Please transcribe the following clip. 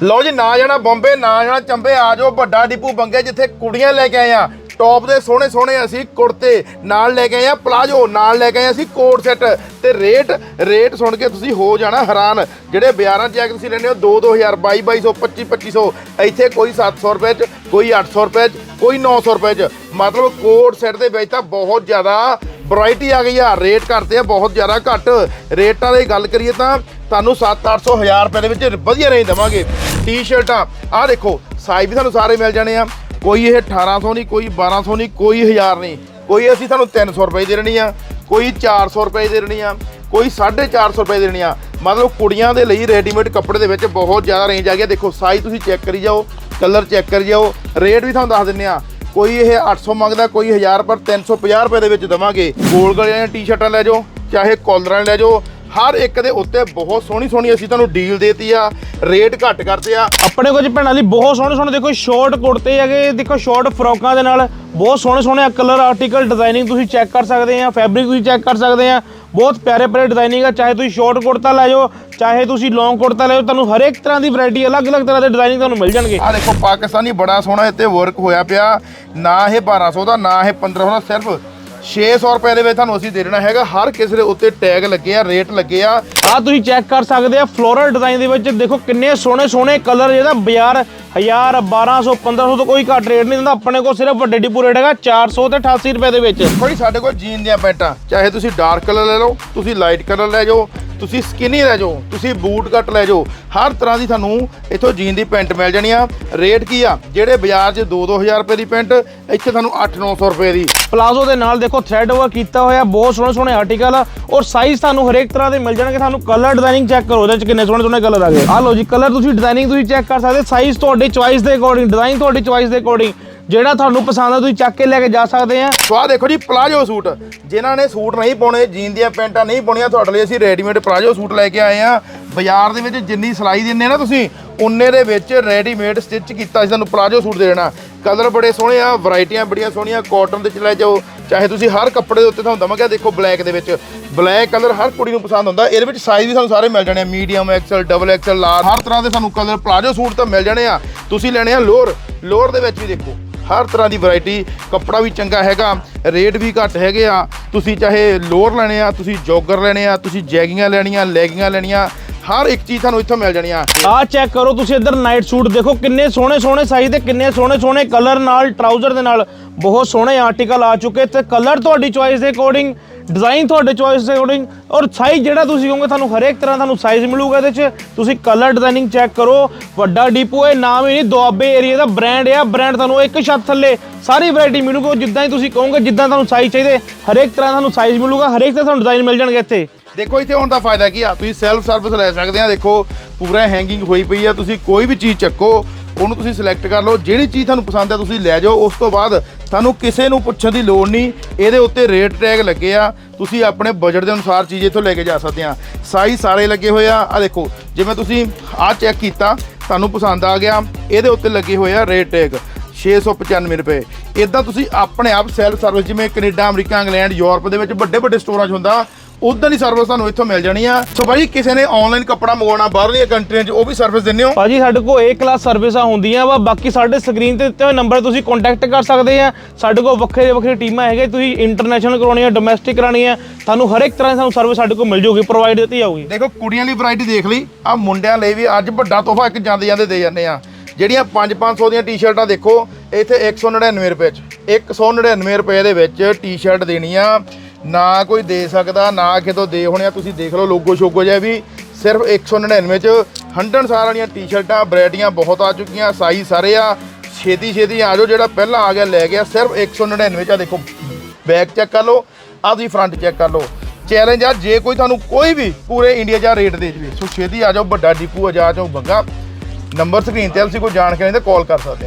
ਲਓ ਜੀ, ਨਾ ਜਾਣਾ ਬੰਬੇ, ਨਾ ਜਾਣਾ ਚੰਬੇ, ਆ ਜਾਓ ਵੱਡਾ ਡਿਪੂ ਬੰਗੇ, ਜਿੱਥੇ ਕੁੜੀਆਂ ਲੈ ਕੇ ਆਏ ਆ। ਟੌਪ ਦੇ ਸੋਹਣੇ ਸੋਹਣੇ ਅਸੀਂ ਕੁੜਤੇ ਨਾਲ ਲੈ ਕੇ ਆਏ ਆ ਪਲਾਜੋ ਨਾਲ ਲੈ ਕੇ ਆਏ ਅਸੀਂ ਕੋਟ ਸੈੱਟ। ਤੇ ਰੇਟ ਰੇਟ ਸੁਣ ਕੇ ਤੁਸੀਂ ਹੋ ਜਾਣਾ ਹੈਰਾਨ। ਜਿਹੜੇ ਬਾਜ਼ਾਰਾਂ 'ਚ ਜਾ ਕੇ ਤੁਸੀਂ ਲੈਂਦੇ ਹੋ 2 2000 22 2200 25 2500 ਇੱਥੇ ਕੋਈ 700 ਰੁਪਏ 'ਚ, ਕੋਈ 800 ਰੁਪਏ 'ਚ, ਕੋਈ 900 ਰੁਪਏ 'ਚ। ਮਤਲਬ ਕੋਟ ਸੈੱਟ ਦੇ ਵਿੱਚ ਤਾਂ ਬਹੁਤ ਜ਼ਿਆਦਾ ਵੈਰਾਈਟੀ ਆ ਗਈ ਆ। ਰੇਟ ਕਰਦੇ ਆ, ਬਹੁਤ ਜ਼ਿਆਦਾ ਘੱਟ। ਰੇਟਾਂ ਦੀ ਗੱਲ ਕਰੀਏ ਤਾਂ ਤੁਹਾਨੂੰ 7-800 1000 ਰੁਪਏ ਦੇ ਵਿੱਚ ਵਧੀਆ ਰੇਂਜ ਦੇਵਾਂਗੇ। ਟੀ-ਸ਼ਰਟਾਂ। ਆਹ ਦੇਖੋ ਸਾਈਜ਼ ਵੀ ਤੁਹਾਨੂੰ ਸਾਰੇ ਮਿਲ ਜਾਣੇ ਆ। ਕੋਈ ਇਹ 1800 ਨਹੀਂ, ਕੋਈ 1200 ਨਹੀਂ, ਕੋਈ 1000 ਨਹੀਂ। ਕੋਈ ਅਸੀਂ ਤੁਹਾਨੂੰ 300 ਰੁਪਏ ਦੇ ਦੇਣੀ ਆ, ਕੋਈ 400 ਰੁਪਏ ਦੇ ਦੇਣੀ ਆ, ਕੋਈ 450 ਰੁਪਏ ਦੇਣੀ ਆ। ਮਤਲਬ ਕੁੜੀਆਂ ਦੇ ਲਈ ਰੈਡੀਮੇਡ ਕੱਪੜੇ ਦੇ ਵਿੱਚ ਬਹੁਤ ਜ਼ਿਆਦਾ ਰੇਂਜ ਆ ਗਿਆ ਦੇਖੋ ਸਾਈਜ਼ ਤੁਸੀਂ ਚੈੱਕ ਕਰੀ ਜਾਓ ਕਲਰ ਚੈੱਕ ਕਰੀ ਜਾਓ ਰੇਟ ਵੀ ਤੁਹਾਨੂੰ ਦੱਸ ਦਿੰਨੇ ਆ। ਕੋਈ ਇਹ 800 ਮੰਗਦਾ, ਕੋਈ 1000 ਪਰ 350 ਰੁਪਏ ਦੇ ਵਿੱਚ ਦਵਾਂਗੇ। ਗੋਲ ਗਲੇ ਦੀਆਂ ਟੀ-ਸ਼ਰਟਾਂ ਲੈ ਜਾਓ, ਚਾਹੇ ਕਾਲਰਾਂ ਲੈ ਜਾਓ ਹਰ ਇੱਕ ਦੇ ਉੱਤੇ ਬਹੁਤ ਸੋਹਣੀ ਸੋਹਣੀ ਅਸੀਂ ਤੁਹਾਨੂੰ ਡੀਲ ਦੇਤੀ ਆ ਰੇਟ ਘੱਟ ਕਰਤੇ ਆ। ਆਪਣੇ ਕੁਝ ਭੈਣਾਂ ਲਈ ਬਹੁਤ ਸੋਹਣੇ ਸੋਹਣੇ ਦੇਖੋ ਸ਼ਾਰਟ ਕੁੜਤੇ ਹੈਗੇ ਦੇਖੋ ਸ਼ਾਰਟ ਫਰੋਕਾਂ ਦੇ ਨਾਲ ਬਹੁਤ ਸੋਹਣੇ ਸੋਹਣੇ ਕਲਰ ਆਰਟੀਕਲ ਡਿਜ਼ਾਈਨਿੰਗ ਤੁਸੀਂ ਚੈੱਕ ਕਰ ਸਕਦੇ ਆ ਫੈਬਰਿਕ ਤੁਸੀਂ ਚੈੱਕ ਕਰ ਸਕਦੇ ਆ ਬਹੁਤ ਪਿਆਰੇ ਪਿਆਰੇ ਡਿਜ਼ਾਈਨਿੰਗ ਆ ਚਾਹੇ ਤੁਸੀਂ ਸ਼ਾਰਟ ਕੁੜਤਾ ਲੈ ਜਾਓ ਚਾਹੇ ਤੁਸੀਂ ਲੌਂਗ ਕੁੜਤਾ ਲੈ ਜਾਓ ਤੁਹਾਨੂੰ ਹਰੇਕ ਤਰ੍ਹਾਂ ਦੀ ਵੈਰਾਈਟੀ ਅਲੱਗ-ਅਲੱਗ ਤਰ੍ਹਾਂ ਦੇ ਡਿਜ਼ਾਈਨਿੰਗ ਤੁਹਾਨੂੰ ਮਿਲ ਜਾਣਗੇ। ਆ ਦੇਖੋ ਪਾਕਿਸਤਾਨੀ ਬੜਾ ਸੋਹਣਾ ਇੱਥੇ ਵਰਕ ਹੋਇਆ ਪਿਆ ਨਾ ਇਹ 1200 ਦਾ ਨਾ ਇਹ 1500 ਦਾ ਸਿਰਫ 600 ਰੁਪਏ ਦੇ ਵਿੱਚ ਤੁਹਾਨੂੰ ਅਸੀਂ ਦੇ ਦੇਣਾ ਹੈਗਾ। ਹਰ ਕਿਸੇ ਦੇ ਉੱਤੇ ਟੈਗ ਲੱਗੇ ਆ ਰੇਟ ਲੱਗੇ ਆ। ਆ ਤੁਸੀਂ ਚੈੱਕ ਕਰ ਸਕਦੇ ਆ ਫਲੋਰਲ ਡਿਜ਼ਾਈਨ ਦੇ ਵਿੱਚ ਦੇਖੋ ਕਿੰਨੇ ਸੋਹਣੇ ਸੋਹਣੇ ਕਲਰ ਜਿਹਦਾ ਬਾਜ਼ਾਰ 1000 1200 1500 ਤੋਂ ਕੋਈ ਘੱਟ ਰੇਟ ਨਹੀਂ ਦਿੰਦਾ। ਆਪਣੇ ਕੋਲ ਸਿਰਫ ਵੱਡੇ ਡਿਪੂ ਰੇਟ ਹੈਗਾ 400 ਤੇ 88 ਰੁਪਏ ਦੇ ਵਿੱਚ। ਕੋਈ ਸਾਡੇ ਕੋਲ ਜੀਨ ਦੀਆਂ ਪੈਂਟਾਂ ਚਾਹੇ ਤੁਸੀਂ ਡਾਰਕ ਕਲਰ ਲੈ ਲਓ ਤੁਸੀਂ ਲਾਈਟ ਕਲਰ ਲੈ ਜਾਓ ਤੁਸੀਂ ਸਕਿਨੀ ਲੈ ਜਾਓ, ਤੁਸੀਂ ਬੂਟ ਕੱਟ ਲੈ ਜਾਓ। ਹਰ ਤਰ੍ਹਾਂ ਦੀ ਤੁਹਾਨੂੰ ਇੱਥੋਂ ਜੀਨ ਦੀ ਪੈਂਟ ਮਿਲ ਜਾਣੀ ਆ। ਰੇਟ ਕੀ ਆ? ਜਿਹੜੇ ਬਾਜ਼ਾਰ 'ਚ 2-2000 ਰੁਪਏ ਦੀ ਪੈਂਟ, ਇੱਥੇ ਤੁਹਾਨੂੰ 8-900 ਰੁਪਏ ਦੀ। ਪਲਾਜ਼ੋ ਦੇ ਨਾਲ ਦੇਖੋ ਥ੍ਰੈਡ ਵਰਕ ਕੀਤਾ ਹੋਇਆ, ਬਹੁਤ ਸੋਹਣੇ ਸੋਹਣੇ ਆਰਟੀਕਲ ਆ ਔਰ ਸਾਈਜ਼ ਤੁਹਾਨੂੰ ਹਰੇਕ ਤਰ੍ਹਾਂ ਦੇ ਮਿਲ ਜਾਣਗੇ। ਤੁਹਾਨੂੰ ਕਲਰ ਡਿਜ਼ਾਈਨਿੰਗ ਚੈੱਕ ਕਰੋ, ਉਹਦੇ 'ਚ ਕਿੰਨੇ ਸੋਹਣੇ ਸੋਹਣੇ ਕਲਰ ਆ ਗਏ। ਆ ਲਓ ਜੀ ਕਲਰ ਤੁਸੀਂ ਡਿਜ਼ਾਈਨਿੰਗ ਤੁਸੀਂ ਚੈੱਕ ਕਰ ਸਕਦੇ ਸਾਈਜ਼ ਤੁਹਾਡੇ ਚੁਆਇਸ ਦੇ ਅਕੋਰਡਿੰਗ ਡਿਜ਼ਾਈਨ ਤੁਹਾਡੀ ਚੁਆਇਸ ਦੇ ਅਕੋਰਡਿੰਗ ਜਿਹੜਾ ਤੁਹਾਨੂੰ ਪਸੰਦ ਆ, ਤੁਸੀਂ ਚੱਕ ਕੇ ਲੈ ਕੇ ਜਾ ਸਕਦੇ ਆ। ਸੋ ਦੇਖੋ ਜੀ ਪਲਾਜੋ ਸੂਟ। ਜਿਨ੍ਹਾਂ ਨੇ ਸੂਟ ਨਹੀਂ ਪਾਉਣੇ, ਜੀਨ ਦੀਆਂ ਪੈਂਟਾਂ ਨਹੀਂ ਪਾਉਣੀਆਂ, ਤੁਹਾਡੇ ਲਈ ਅਸੀਂ ਰੈਡੀਮੇਡ ਪਲਾਜੋ ਸੂਟ ਲੈ ਕੇ ਆਏ ਆ। ਬਾਜ਼ਾਰ ਦੇ ਵਿੱਚ ਜਿੰਨੀ ਸਿਲਾਈ ਦਿੰਦੇ ਨਾ ਤੁਸੀਂ ਉਨੇ ਦੇ ਵਿੱਚ ਰੈਡੀਮੇਡ ਸਟਿਚ ਕੀਤਾ ਸੀ, ਤੁਹਾਨੂੰ ਪਲਾਜੋ ਸੂਟ ਦੇ ਦੇਣਾ। ਕਲਰ ਬੜੇ ਸੋਹਣੇ ਆ, ਵੈਰਾਈਟੀਆਂ ਬੜੀਆਂ ਸੋਹਣੀਆਂ, ਕਾਟਨ ਦੇ ਚ ਲੈ ਜਾਓ। ਚਾਹੇ ਤੁਸੀਂ ਹਰ ਕੱਪੜੇ ਦੇ ਉੱਤੇ ਤੁਹਾਨੂੰ ਦਵਾਂਗੇ ਦੇਖੋ ਬਲੈਕ ਦੇ ਵਿੱਚ। ਬਲੈਕ ਕਲਰ ਹਰ ਕੁੜੀ ਨੂੰ ਪਸੰਦ ਹੁੰਦਾ, ਇਹਦੇ ਵਿੱਚ ਸਾਈਜ਼ ਵੀ ਸਾਨੂੰ ਸਾਰੇ ਮਿਲ ਜਾਣੇ ਆ। Medium XL double XL large ਹਰ ਤਰ੍ਹਾਂ ਦੇ ਸਾਨੂੰ ਕਲਰ ਪਲਾਜੋ ਸੂਟ ਤਾਂ ਮਿਲ ਜਾਣੇ ਆ। ਤੁਸੀਂ ਲੈਣੇ ਆ ਲੋਅਰ ਲੋਅਰ ਦੇ ਵਿੱਚ ਵੀ ਦੇਖੋ, ਹਰ ਤਰ੍ਹਾਂ ਦੀ ਵੈਰਾਈਟੀ, ਕੱਪੜਾ ਵੀ ਚੰਗਾ ਹੈਗਾ, ਰੇਟ ਵੀ ਘੱਟ ਹੈਗੇ ਆ। ਤੁਸੀਂ ਚਾਹੇ ਲੋਅਰ ਲੈਣੇ ਆ, ਤੁਸੀਂ ਜੋਗਰ ਲੈਣੇ ਆ, ਤੁਸੀਂ ਜੈਗਿੰਗਾਂ ਲੈਣੀਆਂ ਲੈਗਿੰਗਾਂ ਲੈਣੀਆਂ ਹਰ ਇੱਕ ਚੀਜ਼ ਤੁਹਾਨੂੰ ਇੱਥੋਂ ਮਿਲ ਜਾਣੀ ਆ। ਆ ਚੈੱਕ ਕਰੋ ਤੁਸੀਂ ਇੱਧਰ ਨਾਈਟ ਸੂਟ ਦੇਖੋ, ਕਿੰਨੇ ਸੋਹਣੇ ਸੋਹਣੇ ਸਾਈਜ਼ ਤੇ ਕਿੰਨੇ ਸੋਹਣੇ ਸੋਹਣੇ ਕਲਰ ਨਾਲ ਟਰਾਊਜ਼ਰ ਦੇ ਨਾਲ ਬਹੁਤ ਸੋਹਣੇ ਆਰਟੀਕਲ ਆ ਚੁੱਕੇ ਤੇ ਕਲਰ ਤੁਹਾਡੀ ਚੋਇਸ ਦੇ ਅਕੋਰਡਿੰਗ ਡਿਜ਼ਾਈਨ ਤੁਹਾਡੇ ਚੋਇਸ ਦੇ ਅਕੋਰਡਿੰਗ ਔਰ ਸਾਈਜ਼ ਜਿਹੜਾ ਤੁਸੀਂ ਕਹੋਗੇ ਤੁਹਾਨੂੰ ਹਰੇਕ ਤਰ੍ਹਾਂ ਤੁਹਾਨੂੰ ਸਾਈਜ਼ ਮਿਲੂਗਾ ਇਹਦੇ 'ਚ। ਤੁਸੀਂ ਕਲਰ ਡਿਜ਼ਾਈਨਿੰਗ ਚੈੱਕ ਕਰੋ, ਵੱਡਾ ਡੀਪੂ ਹੈ, ਨਾਮ ਹੀ ਨਹੀਂ, ਦੁਆਬੇ ਏਰੀਆ ਦਾ ਬ੍ਰਾਂਡ ਹੈ ਬ੍ਰਾਂਡ ਤੁਹਾਨੂੰ ਇੱਕ ਛੱਤ ਥੱਲੇ ਸਾਰੀ ਵੈਰਾਈਟੀ ਮਿਲੂਗੀ ਜਿੱਦਾਂ ਹੀ ਤੁਸੀਂ ਕਹੋਗੇ, ਜਿੱਦਾਂ ਤੁਹਾਨੂੰ ਸਾਈਜ਼ ਚਾਹੀਦੇ, ਹਰੇਕ ਤਰ੍ਹਾਂ ਤੁਹਾਨੂੰ ਸਾਈਜ਼ ਮਿਲੂਗਾ, ਹਰੇਕ ਤਰ੍ਹਾਂ ਤੁਹਾਨੂੰ ਡਿਜ਼ਾਈਨ ਮਿਲ ਜਾਣਗੇ ਇੱਥੇ। ਦੇਖੋ, ਇੱਥੇ ਹੁਣ ਦਾ ਫਾਇਦਾ ਕੀ ਆ? ਤੁਸੀਂ ਸੈਲਫ ਸਰਵਿਸ ਲੈ ਸਕਦੇ ਆ। ਦੇਖੋ, ਪੂਰਾ ਹੈਂਗਿੰਗ ਹੋਈ ਪਈ ਆ। ਤੁਸੀਂ ਕੋਈ ਵੀ ਚੀਜ਼ ਚੱਕੋ, ਉਹਨੂੰ ਤੁਸੀਂ ਸਿਲੈਕਟ ਕਰ ਲਓ। ਜਿਹੜੀ ਚੀਜ਼ ਤੁਹਾਨੂੰ ਪਸੰਦ ਆ, ਤੁਸੀਂ ਲੈ ਜਾਓ। ਉਸ ਤੋਂ ਬਾਅਦ ਤੁਹਾਨੂੰ ਕਿਸੇ ਨੂੰ ਪੁੱਛਣ ਦੀ ਲੋੜ ਨਹੀਂ। ਇਹਦੇ ਉੱਤੇ ਰੇਟ ਟੈਗ ਲੱਗੇ ਆ। ਤੁਸੀਂ ਆਪਣੇ ਬਜਟ ਦੇ ਅਨੁਸਾਰ ਚੀਜ਼ ਇੱਥੋਂ ਲੈ ਕੇ ਜਾ ਸਕਦੇ ਆ। ਸਾਈਜ਼ ਸਾਰੇ ਲੱਗੇ ਹੋਏ ਆ। ਆ ਦੇਖੋ, ਜਿਵੇਂ ਤੁਸੀਂ ਆਹ ਚੈੱਕ ਕੀਤਾ, ਤੁਹਾਨੂੰ ਪਸੰਦ ਆ ਗਿਆ। ਇਹਦੇ ਉੱਤੇ ਲੱਗੇ ਹੋਏ ਆ ਰੇਟ ਟੈਗ 695 ਰੁਪਏ। ਇਦਾਂ ਤੁਸੀਂ ਆਪਣੇ ਆਪ ਸੈਲਫ ਸਰਵਿਸ ਜਿਵੇਂ ਕੈਨੇਡਾ, ਅਮਰੀਕਾ, ਇੰਗਲੈਂਡ, ਯੂਰਪ ਦੇ ਵਿੱਚ ਵੱਡੇ ਵੱਡੇ ਸਟੋਰਾਂ 'ਚ ਹੁੰਦਾ। ਉਦਾਂ ਦੀ ਸਰਵਿਸ ਤੁਹਾਨੂੰ ਇੱਥੋਂ ਮਿਲ ਜਾਣੀ ਆ। ਸੋ ਭਾਈ ਕਿਸੇ ਨੇ ਆਨਲਾਈਨ ਕੱਪੜਾ ਮੰਗਵਾਉਣਾ ਬਾਹਰਲੀਆਂ ਕੰਟਰੀਆਂ 'ਚ ਉਹ ਵੀ ਸਰਵਿਸ ਦਿੰਦੇ ਹੋ? ਭਾਜੀ ਸਾਡੇ ਕੋਲ A ਕਲਾਸ ਸਰਵਿਸਾਂ ਹੁੰਦੀਆਂ ਵਾ ਬਾਕੀ ਸਾਡੇ ਸਕਰੀਨ ਤੇ ਦਿੱਤੇ ਹੋਏ ਨੰਬਰ ਤੁਸੀਂ ਕੰਟੈਕਟ ਕਰ ਸਕਦੇ ਆ। ਸਾਡੇ ਕੋਲ ਵੱਖਰੇ ਵੱਖਰੇ ਟੀਮਾਂ ਹੈਗੇ ਤੁਸੀਂ ਇੰਟਰਨੈਸ਼ਨਲ ਕਰਾਉਣੀ ਹੈ ਡੋਮੈਸਟਿਕ ਕਰਾਉਣੀ ਹੈ ਤੁਹਾਨੂੰ ਹਰ ਇੱਕ ਤਰ੍ਹਾਂ ਦੀ ਸਾਨੂੰ ਸਰਵਿਸ ਸਾਡੇ ਕੋਲ ਮਿਲ ਜੂਗੀ ਪ੍ਰੋਵਾਈਡ ਦਿੱਤੀ ਜਾਊਗੀ। ਦੇਖੋ ਕੁੜੀਆਂ ਲਈ ਵੈਰਾਈਟੀ ਦੇਖ ਲਈ ਆ ਮੁੰਡਿਆਂ ਲਈ ਵੀ ਅੱਜ ਵੱਡਾ ਤੋਹਫਾ ਇੱਕ ਜਾਂਦੇ ਜਾਂਦੇ ਦੇ ਜਾਂਦੇ ਆ। ਜਿਹੜੀਆਂ 5-500 ਦੀਆਂ ਟੀ-ਸ਼ਰਟਾਂ ਦੇਖੋ ਇੱਥੇ 199 ਰੁਪਏ 'ਚ 199 ਰੁਪਏ ਦੇ ਵਿੱਚ ਟੀ-ਸ਼ਰਟ ਦੇਣੀ ਆ। ਨਾ ਕੋਈ ਦੇ ਸਕਦਾ, ਨਾ ਕਿਤੋਂ ਦੇ ਹੋਣੇ ਆ ਤੁਸੀਂ ਦੇਖ ਲਓ ਲੋਗੋ ਸ਼ੋਗੋ ਜਿਹਾ ਵੀ, ਸਿਰਫ 199 'ਚ ਹੰਡਨ ਸਾਰ ਵਾਲੀਆਂ ਟੀ-ਸ਼ਰਟਾਂ, ਵੈਰਾਈਟੀਆਂ ਬਹੁਤ ਆ ਚੁੱਕੀਆਂ ਸਾਈਜ਼ ਸਾਰੇ ਆ। ਛੇਤੀ ਛੇਤੀ ਆ ਜਾਓ, ਜਿਹੜਾ ਪਹਿਲਾਂ ਆ ਗਿਆ, ਲੈ ਗਿਆ, ਸਿਰਫ 199 'ਚ। ਆ ਦੇਖੋ ਬੈਕ ਚੈੱਕ ਕਰ ਲਓ ਆ ਤੁਸੀਂ ਫਰੰਟ ਚੈੱਕ ਕਰ ਲਓ। ਚੈਲੰਜ ਆ, ਜੇ ਕੋਈ ਤੁਹਾਨੂੰ ਕੋਈ ਵੀ ਪੂਰੇ ਇੰਡੀਆ 'ਚ ਆ ਰੇਟ ਦੇ ਜਵੇ। ਸੋ ਛੇਤੀ ਆ ਜਾਓ, ਵੱਡਾ ਡੀਪੂ ਆ, ਜਾ ਜਾਓ, ਬੰਗਾ। ਨੰਬਰ ਸਕਰੀਨ ਤੇ ਤੁਸੀਂ ਕੋਈ ਜਾਣਕਾਰੀ ਤਾਂ ਕਾਲ ਕਰ ਸਕਦੇ ਆ।